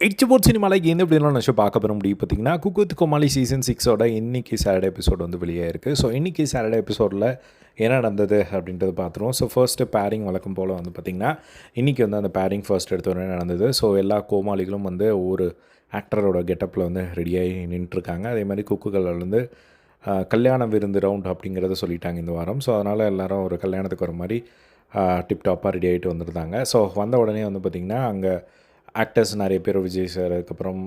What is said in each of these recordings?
Eight board சினிமாலைக்கு எந்த எப்படிலாம் நினச்சி பார்க்க போகிற முடியும் பார்த்தீங்கன்னா குக்குத் கோமாளி சீசன் சிக்ஸோட இன்னைக்கு சாட்டர்டே எபிசோட் வந்து வெளியே இருக்குது ஸோ இன்றைக்கி சாட்டர்டே எபிசோடில் என்ன நடந்தது அப்படின்றது பார்த்துருவோம். ஸோ ஃபர்ஸ்ட்டு பேரிங் வழக்கம் போல் வந்து பார்த்திங்கன்னா இன்றைக்கி வந்து அந்த பேரிங் ஃபர்ஸ்ட் எடுத்த உடனே நடந்தது. ஸோ எல்லா கோமாளிகளும் வந்து ஒரு ஆக்டரோட கெட்டப்பில் வந்து ரெடியாகி நின்றுருக்காங்க. அதே மாதிரி குக்குகள் வந்து கல்யாண விருந்து ரவுண்ட் அப்படிங்கிறத சொல்லிட்டாங்க இந்த வாரம். ஸோ அதனால் எல்லோரும் ஒரு கல்யாணத்துக்கு வர மாதிரி டிப்டாப்பாக ரெடி ஆகிட்டு வந்துருந்தாங்க. ஸோ வந்த உடனே வந்து பார்த்திங்கன்னா அங்கே ஆக்டர்ஸ் நிறைய பேர் விஜய் சார் அதுக்கப்புறம்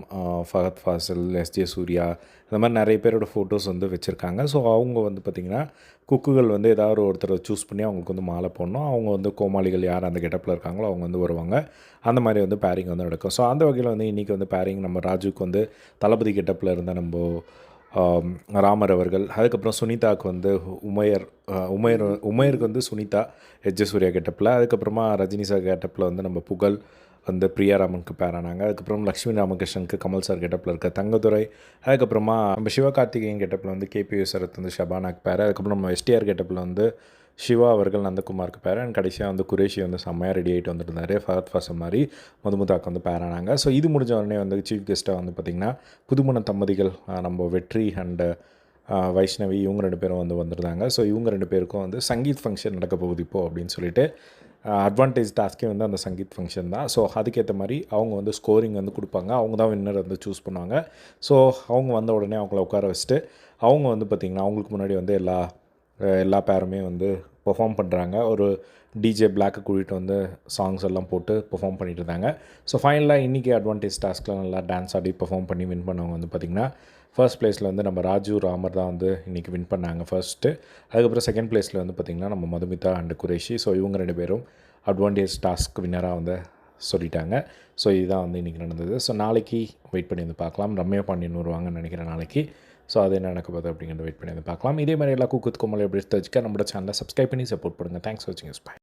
ஃபஹத் ஃபாசில் எஸ்ஜே சூர்யா இந்த மாதிரி நிறைய பேரோட ஃபோட்டோஸ் வந்து வச்சுருக்காங்க. ஸோ அவங்க வந்து பார்த்திங்கன்னா குக்குகள் வந்து ஏதாவது ஒருத்தரை சூஸ் பண்ணி அவங்களுக்கு வந்து மாலை போடணும். அவங்க வந்து கோமாளிகள் யார் அந்த கெட்டப்பில் இருக்காங்களோ அவங்க வந்து வருவாங்க. அந்த மாதிரி வந்து பேரிங் வந்து நடக்கும். ஸோ அந்த வகையில் வந்து இன்றைக்கி வந்து பேரிங் நம்ம ராஜுக்கு வந்து தளபதி கெட்டப்பில் இருந்த நம்ம ராமர் அவர்கள் அதுக்கப்புறம் சுனிதாவுக்கு வந்து உமையர் உமையர் உமையருக்கு வந்து சுனிதா எஜ்ஜசூர்யா கெட்டப்பில் அதுக்கப்புறமா ரஜினி சார் கெட்டப்பில் வந்து நம்ம புகழ் வந்து பிரியாராமனுக்கு பேரானாங்க அதுக்கப்புறம் லக்ஷ்மி ராமகிருஷ்ணனுக்கு கமல் சார் கெட்டப்பில் இருக்க தங்கதுரை அதுக்கப்புறமா நம்ம சிவகார்த்திகேயன் கெட்டப்பில் வந்து கேபி சரத் வந்து ஷபானாக்கு பேர் அதுக்கப்புறம் நம்ம எஸ்டிஆர் கெட்டப்பில் வந்து சிவா அவர்கள் நந்தகுமாருக்கு பேர் அண்ட் கடைசியாக வந்து குரேஷி வந்து செம்மையாக ரெடி ஆகிட்டு வந்துருந்தாரு ஃபஹத் ஃபாசம் மாதிரி மதுமுதாக்கு வந்து பேரானாங்க ஸோ இது முடிஞ்ச உடனே வந்து சீஃப் கெஸ்ட்டாக வந்து பார்த்திங்கன்னா புதுமண தம்பதிகள் நம்ம வெற்றி அண்டு வைஷ்ணவி இவங்க ரெண்டு பேரும் வந்து வந்திருந்தாங்க. ஸோ இவங்க ரெண்டு பேருக்கும் வந்து சங்கீத் ஃபங்க்ஷன் நடக்க போகுது இப்போது அப்படின்னு சொல்லிட்டு அட்வான்டேஜ் டாஸ்க்கே வந்து அந்த சங்கீத் ஃபங்க்ஷன் தான். ஸோ அதுக்கேற்ற மாதிரி அவங்க வந்து ஸ்கோரிங் வந்து கொடுப்பாங்க. அவங்க தான் வின்னர் வந்து சூஸ் பண்ணுவாங்க. ஸோ அவங்க வந்த உடனே அவங்கள உட்கார வச்சுட்டு அவங்க வந்து பார்த்திங்கன்னா அவங்களுக்கு முன்னாடி வந்து எல்லா எல்லா பேருமே வந்து பெர்ஃபார்ம் பண்ணுறாங்க ஒரு டிஜே பிளாக்கை கூட்டிகிட்டு வந்து சாங்ஸ் எல்லாம் போட்டு பெர்ஃபார்ம் பண்ணிட்டு இருந்தாங்க. ஸோ ஃபைனலாக இன்றைக்கி அட்வான்டேஜ் டாஸ்க்கில் நல்லா டான்ஸ் ஆடி பெர்ஃபார்ம் பண்ணி வின் பண்ணவங்க வந்து பார்த்திங்கன்னா ஃபர்ஸ்ட் ப்ளேஸில் வந்து நம்ம ராஜு ராமர் தான் வந்து இன்றைக்கி வின் பண்ணாங்க ஃபர்ஸ்ட்டு அதுக்கப்புறம் செகண்ட் ப்ளேஸில் வந்து பார்த்திங்கன்னா நம்ம மதுமிதா அண்ட் குரேஷி. ஸோ இவங்க ரெண்டு பேரும் அட்வான்டேஜ் டாஸ்க் வின்னராக வந்து சொல்லிட்டாங்க. ஸோ இதுதான் வந்து இன்றைக்கி நடந்தது. ஸோ நாளைக்கு வெயிட் பண்ணி வந்து பார்க்கலாம். ரம்யா பாண்டியன் வருவாங்கன்னு நினைக்கிறேன் நாளைக்கு. ஸோ அது என்ன நடக்க போகுது அப்படிங்கிறத வெயிட் பண்ணி வந்து பார்க்கலாம். இதே மாதிரி எல்லா குக்குத் கோமலை எப்படி தெரிஞ்சுக்க நம்மளோட சேனலை சப்ஸ்கிரைப் பண்ணி சப்போர்ட் பண்ணுங்கள் தேங்க்ஸ் வாட்சிங் வாட்சிங் பாய்